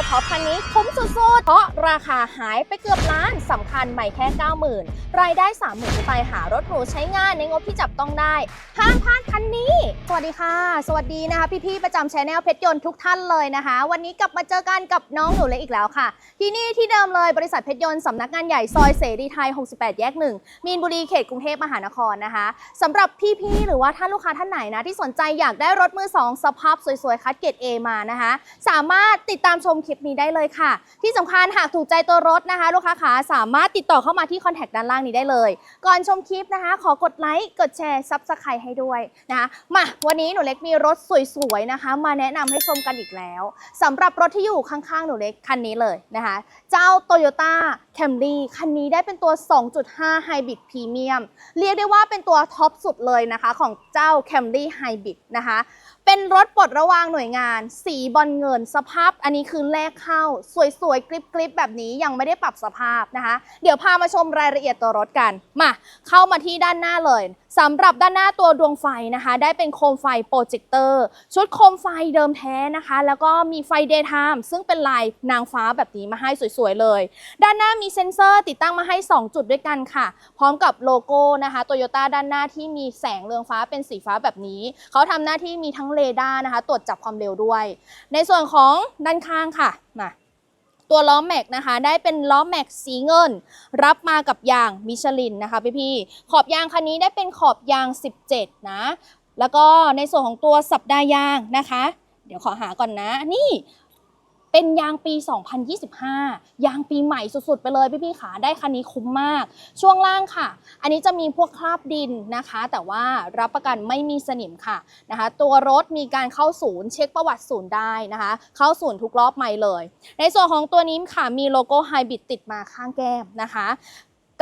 ร์ท็อปคันนี้คุ้มสุดๆ เพราะราคาหายไปเกือบล้านสำคัญใหม่แค่ 90,000 รายได้ 30,000ขึ้นไปหารถหรูใช้งานในงบที่จับต้องได้ ห้ามพลาดคันนี้ สวัสดีค่ะ สวัสดีนะคะ พี่ๆประจำชแนลเพชรยนต์ทุกท่านเลยนะคะ วันนี้กลับมาเจอกันกับน้องหนูเล็กอีกแล้วค่ะ ที่นี่ที่เดิมเลยบริษัทเพชรยนต์สำนักงานใหญ่ซอยเสรีไทย 68 แยก1มีนบุรีเขตกรุงเทพมหานครนะคะสำหรับพี่ๆหรือว่าท่านลูกค้าท่านไหนนะที่สนใจอยากได้รถมือสองสภาพสวยๆคัดเกรด A มานะคะ สามารถติดตามชมคลิปนี้ได้เลยค่ะ ที่สำคัญหากถูกใจตัวรถนะคะ ลูกค้าขาสามารถติดต่อเข้ามาที่คอนแทคด้านล่างนี้ได้เลย ก่อนชมคลิปนะคะ ขอกดไลค์กดแชร์ซับสไครต์ให้ด้วยนะคะมาวันนี้หนูเล็กมีรถสวยๆนะคะ มาแนะนำให้ชมกันอีกแล้วสำหรับรถที่อยู่ข้างๆหนูเล็กคันนี้เลยนะคะ เจ้า Toyota Camry คันนี้ได้เป็นตัว 2.5 Hybrid Premium เรียกได้ว่าเป็นตัวท็อปสุดเลยนะคะ ของเจ้า Camry Hybrid นะคะ เป็นรถปลดระวางหน่วยงาน สีบอลเงินสภาพอันนี้คือแรกเข้า สวยๆกริบๆแบบนี้ยังไม่ได้ปรับสภาพนะคะ เดี๋ยวพามาชมรายละเอียดตัวรถกันมาเข้ามาที่ด้านหน้าเลยสำหรับด้านหน้าตัวดวงไฟนะคะ ได้เป็นโคมไฟโปรเจคเตอร์ชุดโคมไฟเดิมแท้นะคะ แล้วก็มีไฟเดย์ไทม์ซึ่งเป็นลายนางฟ้าแบบนี้มาให้สวยๆเลย ด้านหน้ามีเซ็นเซอร์ติดตั้งมาให้ 2 จุดด้วยกันค่ะ พร้อมกับโลโก้นะคะโตโยต้าด้านหน้าที่มีแสงเรืองฟ้าเป็นสีฟ้าแบบนี้เขาทำหน้าที่มีทั้งเรดาร์นะคะ ตรวจจับความเร็วด้วย ในส่วนของด้านข้างค่ะมาตัวล้อแม็กนะคะได้เป็นล้อแม็กสีเงิน รับมากับยางมิชลินนะคะพี่ๆขอบยางคันนี้ได้เป็นขอบยาง 17 นะ แล้วก็ในส่วนของตัวสัปดาห์ยางนะคะ เดี๋ยวขอหาก่อนนะ นี่ เป็นยางปี 2025 ยางปีใหม่สุดๆ ไปเลยพี่ๆขาได้คันนี้คุ้มมาก ช่วงล่างค่ะ อันนี้จะมีพวกคราบดินนะคะ แต่ว่ารับประกันไม่มีสนิมค่ะนะคะ ตัวรถมีการเข้าศูนย์ เช็คประวัติศูนย์ได้นะคะ เข้าศูนย์ทุกรอบใหม่เลย ในส่วนของตัวนี้ค่ะมีโลโก้ไฮบริดติดมาข้างแก้มนะคะ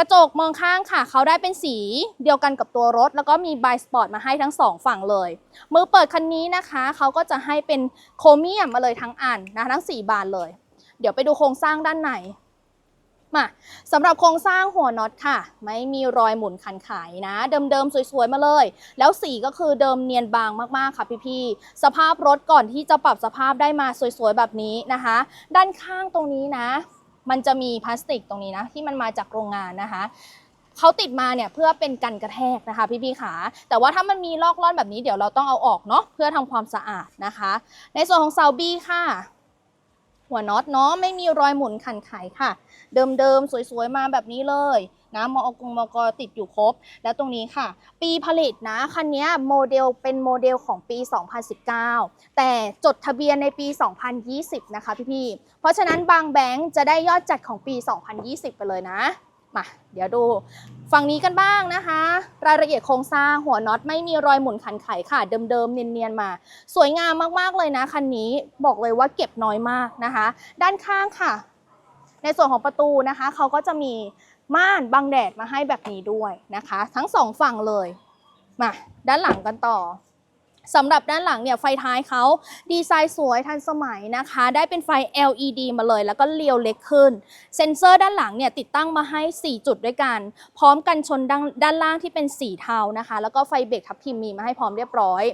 กระจกมองข้างค่ะ เขาได้เป็นสีเดียวกันกับตัวรถ แล้วก็มีบายสปอร์ตมาให้ทั้งสองฝั่งเลย มือเปิดคันนี้นะคะ เขาก็จะให้เป็นโครเมียมมาเลยทั้งอันนะคะทั้ง 4 บานเลย เดี๋ยวไปดูโครงสร้างด้านในมาสำหรับโครงสร้างหัวน็อตค่ะ ไม่มีรอยหมุนคันขายนะ เดิมๆ สวยๆ มาเลย แล้วสีก็คือเดิมเนียนบางมากๆ ค่ะพี่ๆ สภาพรถก่อนที่จะปรับสภาพได้มาสวยๆ แบบนี้นะคะ ด้านข้างตรงนี้นะ มันจะมีพลาสติกตรงนี้นะที่มันมาจากโรงงานนะคะเขาติดมาเนี่ยเพื่อเป็นกันกระแทกนะคะพี่ๆขา แต่ว่าถ้ามันมีลอกล่อนแบบนี้เดี๋ยวเราต้องเอาออกเนาะเพื่อทำความสะอาดนะคะ ในส่วนของเซาบี้ค่ะ หัวน็อตเนาะไม่มีรอยหมุนขันไขค่ะ เดิมๆสวยๆมาแบบนี้เลย นะมอกงมอกติดอยู่ครบ แล้วตรงนี้ค่ะ ปีผลิตนะคันนี้โมเดลเป็นโมเดลของปี 2019 แต่จดทะเบียนในปี 2020 นะคะพี่ๆเพราะฉะนั้นบางแบงค์จะได้ยอดจัดของปี 2020 ไปเลยนะมาเดี๋ยวดูฝั่งนี้กันบ้างนะคะ รายละเอียดโครงสร้างหัวน็อตไม่มีรอยหมุนขันไขค่ะ เดิมๆเนียนๆมา สวยงามมากๆเลยนะคันนี้บอกเลยว่าเก็บน้อยมากนะคะ ด้านข้างค่ะ ในส่วนของประตูนะคะ เขาก็จะมี ม่านบังแดดมาให้แบบนี้ด้วยนะคะ ทั้งสองฝั่งเลย มาด้านหลังกันต่อ สำหรับด้านหลังเนี่ยไฟท้ายเขาดีไซน์สวยทันสมัยนะคะ ได้เป็นไฟ LED มาเลย แล้วก็เรียวเล็กขึ้น เซ็นเซอร์ด้านหลังเนี่ยติดตั้งมาให้ 4 จุดด้วยกัน พร้อมกันชนด้านด้านล่างที่เป็นสีเทานะคะ แล้วก็ไฟเบรกทับทิมมีมาให้พร้อมเรียบร้อย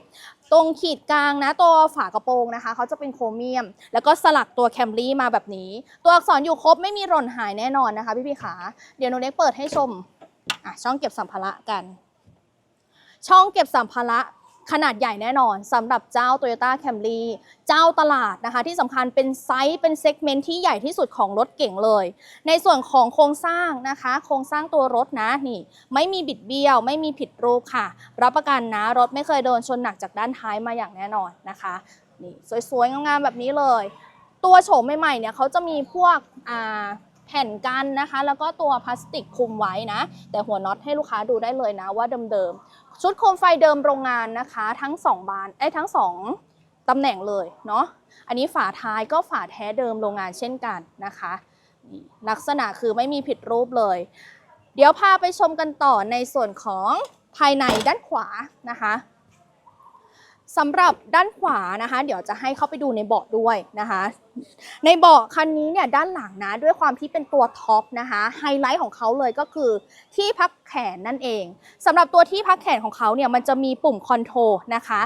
ตรงขีดกลางนะตัวฝากระโปรงนะคะเขาจะเป็นโครเมียม แล้วก็สลักตัวแคมรี่มาแบบนี้ ตัวอักษรอยู่ครบไม่มีหล่นหายแน่นอนนะคะพี่พี่ขาเดี๋ยวหนูเล็กเปิดให้ชมอะช่องเก็บสัมภาระกัน ช่องเก็บสัมภาระ ขนาดใหญ่แน่นอนสำหรับเจ้า Toyota Camry เจ้าตลาดนะคะ ที่สำคัญเป็นไซส์เป็นเซกเมนต์ที่ใหญ่ที่สุดของรถเก่งเลย ในส่วนของโครงสร้างนะคะ โครงสร้างตัวรถนะนี่ ไม่มีบิดเบี้ยว ไม่มีผิดรูปค่ะ รับประกันนะ รถไม่เคยโดนชนหนักจากด้านท้ายมาอย่างแน่นอนนะคะนี่สวยๆงามๆแบบนี้เลย ตัวโฉมใหม่ๆเนี่ยเขาจะมีพวกอ่าแผ่นกันนะคะ แล้วก็ตัวพลาสติกคลุมไว้นะ แต่หัวน็อตให้ลูกค้าดูได้เลยนะว่าเดิมๆ ชุดโคมไฟเดิมโรงงานนะคะ ทั้ง 2 บานไอ้ทั้ง 2ตำแหน่งเลยเนาะอันนี้ฝาท้ายก็ฝาแท้เดิมโรงงานเช่นกันนะคะนี่ลักษณะคือไม่มีผิดรูปเลย เดี๋ยวพาไปชมกันต่อในส่วนของภายในด้านขวานะคะ สำหรับด้านขวานะคะ เดี๋ยวจะให้เข้าไปดูในเบาะด้วยนะคะ ในเบาะคันนี้เนี่ยด้านหลังนะด้วยความที่เป็นตัวท็อปนะคะไฮไลท์ของเขาเลยก็คือที่พักแขนนั่นเองสำหรับตัวที่พักแขนของเขาเนี่ยมันจะมีปุ่มคอนโทรลนะคะ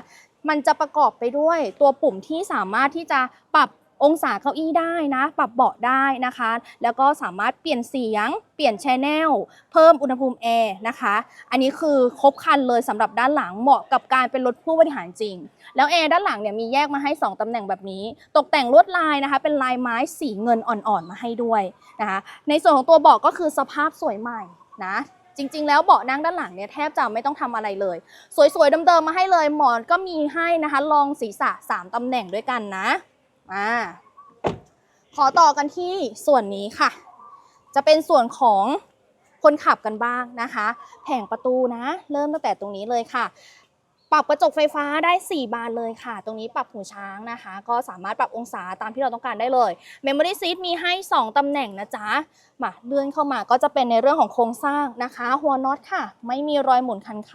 มันจะประกอบไปด้วยตัวปุ่มที่สามารถที่จะปรับ องศาเก้าอี้ได้นะ ปรับเบาะได้นะคะ แล้วก็สามารถเปลี่ยนเสียง เปลี่ยนแชแนลเพิ่มอุณหภูมิแอร์นะคะ อันนี้คือครบครันเลยสำหรับด้านหลังเหมาะกับการเป็นรถผู้บริหารจริง แล้วแอร์ด้านหลังเนี่ยมีแยกมาให้ 2ตำแหน่งแบบนี้ ตกแต่งลวดลายนะคะ เป็นลายไม้สีเงินอ่อนๆมาให้ด้วยนะคะ ในส่วนของตัวเบาะก็คือสภาพสวยใหม่นะจริง ๆ แล้วเบาะนั่งด้านหลังเนี่ยแทบจะไม่ต้องทำอะไรเลย สวยๆเดิมๆมาให้เลยหมอนก็มีให้นะคะรองศีรษะ 3ตำแหน่งด้วยกันนะ มาขอต่อกันที่ส่วนนี้ค่ะ จะเป็นส่วนของคนขับกันบ้างนะคะ แผงประตูนะ เริ่มตั้งแต่ตรงนี้เลยค่ะ ปรับกระจกไฟฟ้าได้ 4 บานเลยค่ะ ตรงนี้ปรับหูช้างนะคะ ก็สามารถปรับองศาตามที่เราต้องการได้เลย Memory Seat มีให้ 2 ตำแหน่งนะจ๊ะ มาเลื่อนเข้ามาก็จะเป็นในเรื่องของโครงสร้างนะคะ หัวน็อตค่ะ ไม่มีรอยหมุนคันไข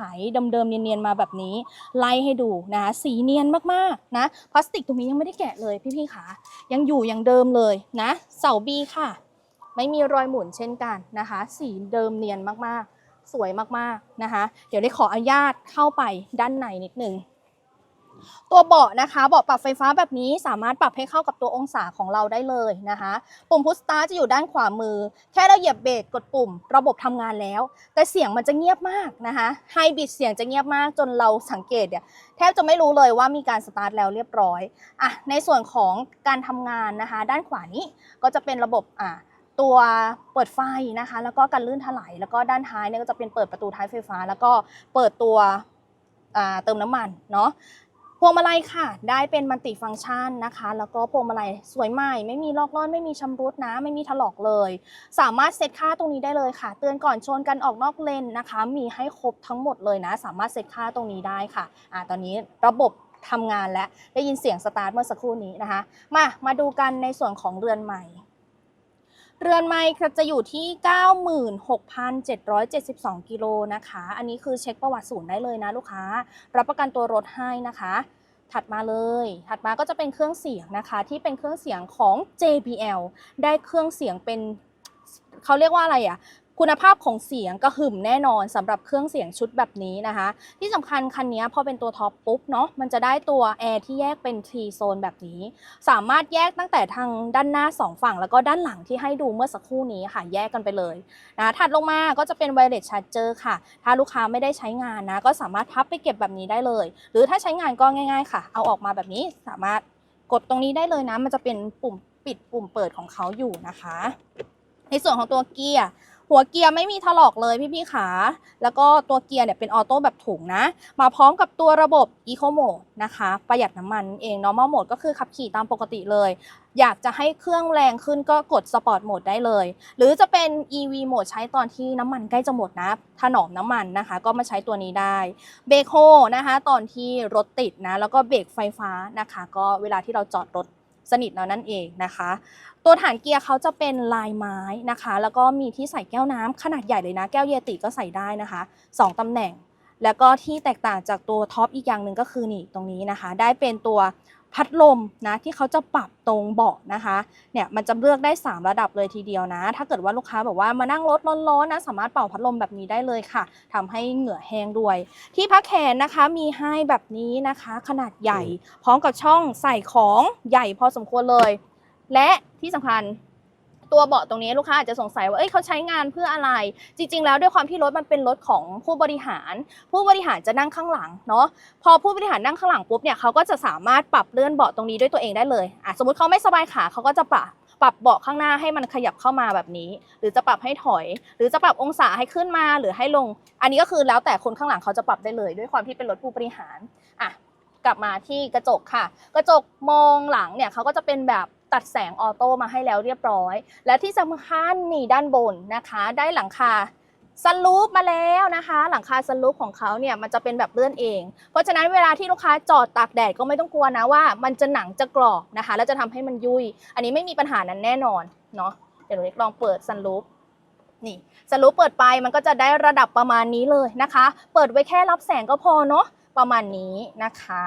เดิมๆเนียนๆมาแบบนี้ ไล่ให้ดูนะคะสีเนียนมากๆนะพลาสติกตรงนี้ยังไม่ได้แกะเลยพี่ๆค่ะ ยังอยู่อย่างเดิมเลยนะ เสาบีค่ะ ไม่มีรอยหมุนเช่นกันนะคะ สีเดิมเนียนมากๆ สวยมากๆนะคะ เดี๋ยวได้ขออนุญาตเข้าไปด้านในนิดนึงตัวเบาะนะคะเบาะปรับไฟฟ้าแบบนี้สามารถปรับให้เข้ากับตัวองศาของเราได้เลยนะคะ ปุ่มพุชสตาร์จะอยู่ด้านขวามือ แค่เราเหยียบเบรกกดปุ่ม ระบบทำงานแล้ว แต่เสียงมันจะเงียบมากนะคะไฮบริดเสียงจะเงียบมากจนเราสังเกตเนี่ยแทบจะไม่รู้เลยว่ามีการสตาร์ทแล้วเรียบร้อยอะในส่วนของการทำงานนะคะ ด้านขวานี้ก็จะเป็นระบบอะ ตัวเปิดไฟนะคะ แล้วก็การลื่นถลายแล้วก็ด้านท้ายเนี่ยก็จะเป็นเปิดประตูท้ายไฟฟ้า แล้วก็เปิดตัวเติมน้ำมันเนาะพวงมาลัยค่ะ ได้เป็นมัลติฟังก์ชันนะคะ แล้วก็พวงมาลัยสวยใหม่ ไม่มีลอกล่อนไม่มีชำรุดนะ ไม่มีถลอกเลย สามารถเซตค่าตรงนี้ได้เลยค่ะ เตือนก่อนชนกันออกนอกเลนนะคะ มีให้ครบทั้งหมดเลยนะ สามารถเซตค่าตรงนี้ได้ค่ะอ่าตอนนี้ระบบทำงานและได้ยินเสียงสตาร์ทเมื่อสักครู่นี้นะคะ มามาดูกันในส่วนของเรือนใหม่ เรือนไม้จะอยู่ที่ 96,772 กิโลนะคะ อันนี้คือเช็คประวัติศูนย์ได้เลยนะลูกค้า รับประกันตัวรถให้นะคะ ถัดมาเลย ถัดมาก็จะเป็นเครื่องเสียงนะคะ ที่เป็นเครื่องเสียงของ JBL ได้เครื่องเสียงเป็นเขาเรียกว่าอะไรอะ คุณภาพของเสียงกระหึ่มแน่นอนสำหรับเครื่องเสียงชุดแบบนี้นะคะ ที่สำคัญคันนี้พอเป็นตัวท็อปปุ๊บเนาะมันจะได้ตัวแอร์ที่แยกเป็น T โซนแบบนี้ สามารถแยกตั้งแต่ทางด้านหน้า 2 ฝั่ง แล้วก็ด้านหลังที่ให้ดูเมื่อสักครู่นี้ค่ะแยกกันไปเลยนะถัดลงมาก็จะเป็น wireless charger ค่ะ ถ้าลูกค้าไม่ได้ใช้งานนะ ก็สามารถพับไปเก็บแบบนี้ได้เลย หรือถ้าใช้งานก็ง่าย ๆ ค่ะ เอาออกมาแบบนี้สามารถกดตรงนี้ได้เลยนะ มันจะเป็นปุ่มปิดปุ่มเปิดของเขาอยู่นะคะ ในส่วนของตัวเกียร์ หัวเกียร์ไม่มีถลอกเลยพี่ๆขา แล้วก็ตัวเกียร์เนี่ยเป็นออโต้แบบถุงนะ มาพร้อมกับตัวระบบ Eco Mode นะคะ ประหยัดน้ำมันเอง Normal Mode ก็คือขับขี่ตามปกติเลย อยากจะให้เครื่องแรงขึ้นก็กด Sport Mode ได้เลย หรือจะเป็น EV Mode ใช้ตอนที่น้ำมันใกล้จะหมดนะ ถนอมน้ำมันนะคะ ก็มาใช้ตัวนี้ได้ เบรกโฮนะคะ ตอนที่รถติดนะ แล้วก็เบรกไฟฟ้านะคะ ก็เวลาที่เราจอดรถสนิทแล้วนั่นเองนะคะ ตัวฐานเกียร์เขาจะเป็นลายไม้นะคะ แล้วก็มีที่ใส่แก้วน้ำขนาดใหญ่เลยนะ แก้วเยติก็ใส่ได้นะคะ 2ตำแหน่ง แล้วก็ที่แตกต่างจากตัวท็อปอีกอย่างหนึ่งก็คือนี่ตรงนี้นะคะ ได้เป็นตัวพัดลมนะที่เขาจะปรับตรงเบาะนะคะเนี่ยมันจะเลือกได้ 3 ระดับเลยทีเดียวนะ ถ้าเกิดว่าลูกค้าแบบว่ามานั่งรถร้อนๆนะสามารถเป่าพัดลมแบบนี้ได้เลยค่ะทำให้เหงื่อแห้งด้วย ที่พักแขนนะคะมีให้แบบนี้นะคะ ขนาดใหญ่พร้อมกับช่องใส่ของใหญ่พอสมควรเลย และที่สำคัญตัวเบาะตรงนี้ลูกค้าอาจจะสงสัยว่า เอ้ยเขาใช้งานเพื่ออะไร จริง ๆ แล้วด้วยความที่รถมันเป็นรถของผู้บริหาร ผู้บริหารจะนั่งข้างหลังเนาะ พอผู้บริหารนั่งข้างหลังปุ๊บเนี่ยเขาก็จะสามารถปรับเลื่อนเบาะตรงนี้ด้วยตัวเองได้เลยอะสมมติเขาไม่สบายขาเขาก็จะปรับปรับเบาะข้างหน้าให้มันขยับเข้ามาแบบนี้ หรือจะปรับให้ถอย หรือจะปรับองศาให้ขึ้นมาหรือให้ลง อันนี้ก็คือแล้วแต่คนข้างหลังเขาจะปรับได้เลย ด้วยความที่เป็นรถผู้บริหารอะกลับมาที่กระจกค่ะ กระจกมองหลังเนี่ยเขาก็จะเป็นแบบ ตัดแสงออโต้มาให้แล้วเรียบร้อย และที่สำคัญนี่ด้านบนนะคะ ได้หลังคาซันรูฟมาแล้วนะคะ หลังคาซันรูฟของเขาเนี่ยมันจะเป็นแบบเลื่อนเอง เพราะฉะนั้นเวลาที่ลูกค้าจอดตากแดดก็ไม่ต้องกลัวนะว่า มันจะหนังจะกรอบนะคะ แล้วจะทำให้มันยุย อันนี้ไม่มีปัญหานั้นแน่นอนเนาะเดี๋ยวหนูเล็กลองเปิดซันรูฟนี่ซันรูฟเปิดไปมันก็จะได้ระดับประมาณนี้เลยนะคะ เปิดไว้แค่รับแสงก็พอเนาะประมาณนี้นะคะ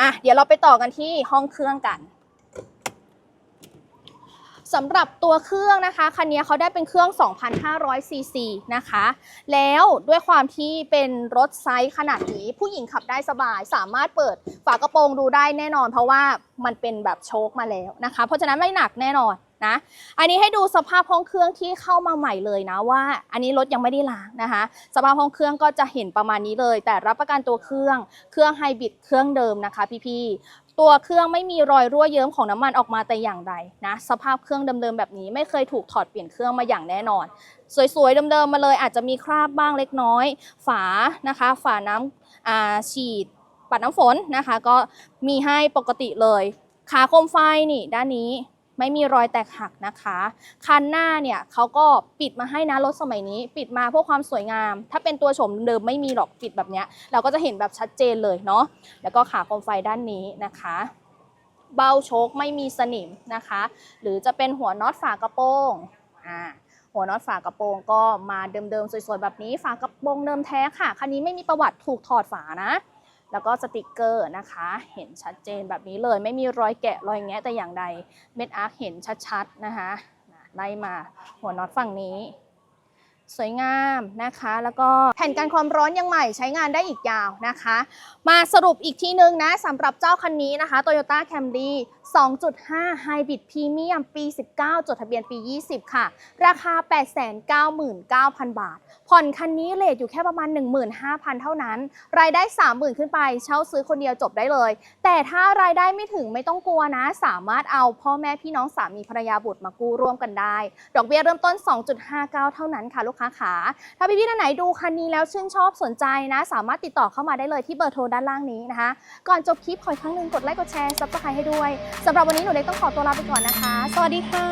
อะเดี๋ยวเราไปต่อกันที่ห้องเครื่องกัน สำหรับตัวเครื่องนะคะคันนี้เขาได้เป็นเครื่อง 2,500 ซีซีนะคะ แล้วด้วยความที่เป็นรถไซส์ขนาดนี้ ผู้หญิงขับได้สบาย สามารถเปิดฝากระโปรงดูได้แน่นอน เพราะว่ามันเป็นแบบโชคมาแล้วนะคะ เพราะฉะนั้นไม่หนักแน่นอน นะ อันนี้ให้ดูสภาพห้องเครื่องที่เข้ามาใหม่เลยนะว่า อันนี้รถยังไม่ได้ล้างนะคะ สภาพห้องเครื่องก็จะเห็นประมาณนี้เลย แต่รับประกันตัวเครื่อง เครื่องไฮบริดเครื่องเดิมนะคะพี่ๆ ตัวเครื่องไม่มีรอยรั่วเยิ้มของน้ำมันออกมาแต่อย่างใดนะ สภาพเครื่องเดิมๆแบบนี้ไม่เคยถูกถอดเปลี่ยนเครื่องมาอย่างแน่นอน สวยๆเดิมๆมาเลย อาจจะมีคราบบ้างเล็กน้อย ฝานะคะ ฝาน้ำอ่าฉีดปัดน้ำฝนนะคะ ก็มีให้ปกติเลย ขาโคมไฟนี่ด้านนี้ ไม่มีรอยแตกหักนะคะ คันหน้าเนี่ยเขาก็ปิดมาให้นะรถสมัยนี้ ปิดมาเพื่อความสวยงาม ถ้าเป็นตัวโฉมเดิมไม่มีหรอกปิดแบบเนี้ยเราก็จะเห็นแบบชัดเจนเลยเนาะแล้วก็ขาโคมไฟด้านนี้นะคะเบ้าโชคไม่มีสนิมนะคะ หรือจะเป็นหัวน็อตฝากระโปรงอ่าหัวน็อตฝากระโปรงก็มาเดิมๆสวยๆแบบนี้ฝากระโปรงเดิมแท้ค่ะ คันนี้ไม่มีประวัติถูกถอดฝานะ แล้วก็สติกเกอร์นะคะ เห็นชัดเจนแบบนี้เลย ไม่มีรอยแกะรอยแงะแต่อย่างใด เม็ดอาร์คเห็นชัดๆนะคะไล่มาหัวน็อตฝั่งนี้ สวยงามนะคะ แล้วก็แผ่นกันความร้อนยังใหม่ใช้งานได้อีกยาวนะคะ มาสรุปอีกทีนึงนะสำหรับเจ้าคันนี้นะคะ Toyota Camry 2.5 Hybrid Premium ปี 19 จดทะเบียนปี 20 ค่ะ ราคา 899,000 บาท ผ่อนคันนี้เลทอยู่แค่ประมาณ 15,000 เท่านั้น รายได้ 30,000 ขึ้นไป เช่าซื้อคนเดียวจบได้เลย แต่ถ้ารายได้ไม่ถึงไม่ต้องกลัวนะ สามารถเอาพ่อแม่พี่น้องสามีภรรยาบุตรมากู้ร่วมกันได้ ดอกเบี้ยเริ่มต้น 2.59 เท่านั้นค่ะ ลูกค้าขา ถ้าพี่ๆท่านไหนดูคันนี้แล้วชื่นชอบสนใจนะ สามารถติดต่อเข้ามาได้เลยที่เบอร์โทรด้านล่างนี้นะคะ ก่อนจบคลิปขออีกครั้งหนึ่งกดไลค์กดแชร์ซับสไครต์ให้ด้วยสำหรับวันนี้หนูเล็กต้องขอตัวลาไปก่อนนะคะ สวัสดีค่ะ